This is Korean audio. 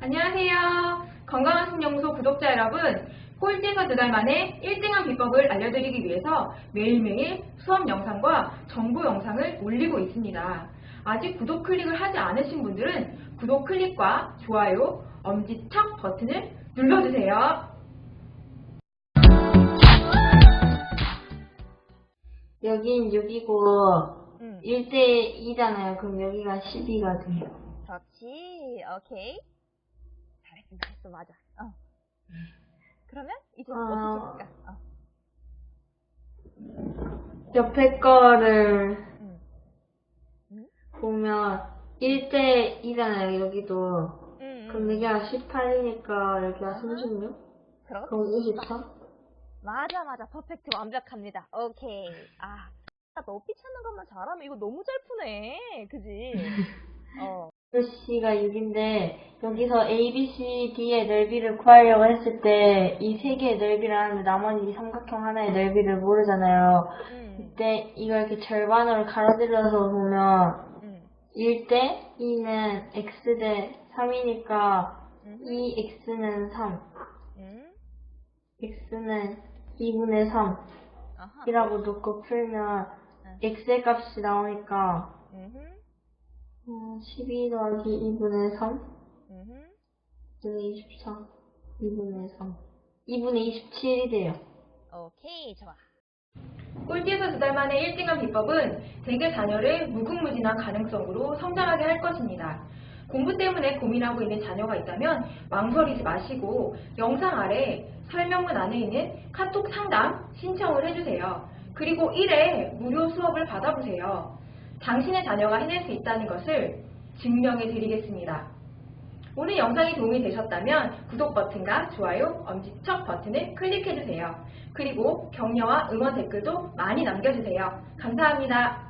안녕하세요. 건강한 신영소 구독자 여러분. 꼴찌에서 두 달 만에 1등한 비법을 알려드리기 위해서 매일매일 수업 영상과 정보 영상을 올리고 있습니다. 아직 구독 클릭을 하지 않으신 분들은 구독 클릭과 좋아요, 엄지척 버튼을 눌러주세요. 여긴 6이고 응. 1대 2잖아요. 그럼 여기가 12가 돼요. 그렇지. 오케이. 잘했어. 맞아. 어. 그러면 이제 어. 어떻게 할까? 어. 옆에 거를 응. 응? 보면 1대 2잖아요. 여기도. 응. 그럼 여기가 18이니까 여기가 36? 그렇지. 그럼 24? 맞아, 맞아. 퍼펙트 완벽합니다. 오케이. 아, 높이 찾는 것만 잘하면 이거 너무 잘 푸네. 그지? 어. C가 6인데 여기서 A, B, C, D의 넓이를 구하려고 했을 때 이 세 개의 넓이를 하는데 나머지 이 삼각형 하나의 넓이를 모르잖아요. 응. 이때 이걸 이렇게 절반으로 가로질러서 보면 응. 1대 2는 x 대 3이니까 응. 2x는 3, 응. x는 2분의 3 아하. 이라고 놓고 풀면 응. x의 값이 나오니까 응. 어, 12 더하기 2분의 3 응. 2분의 24 2분의 3 2분의 27이 돼요. 오케이. 좋아. 꼴찌에서 두 달 만에 1등한 비법은 대개 자녀를 무궁무진한 가능성으로 성장하게 할 것입니다. 공부 때문에 고민하고 있는 자녀가 있다면 망설이지 마시고 영상 아래 설명문 안에 있는 카톡 상담 신청을 해주세요. 그리고 1회 무료 수업을 받아보세요. 당신의 자녀가 해낼 수 있다는 것을 증명해 드리겠습니다. 오늘 영상이 도움이 되셨다면 구독 버튼과 좋아요, 엄지척 버튼을 클릭해주세요. 그리고 격려와 응원 댓글도 많이 남겨주세요. 감사합니다.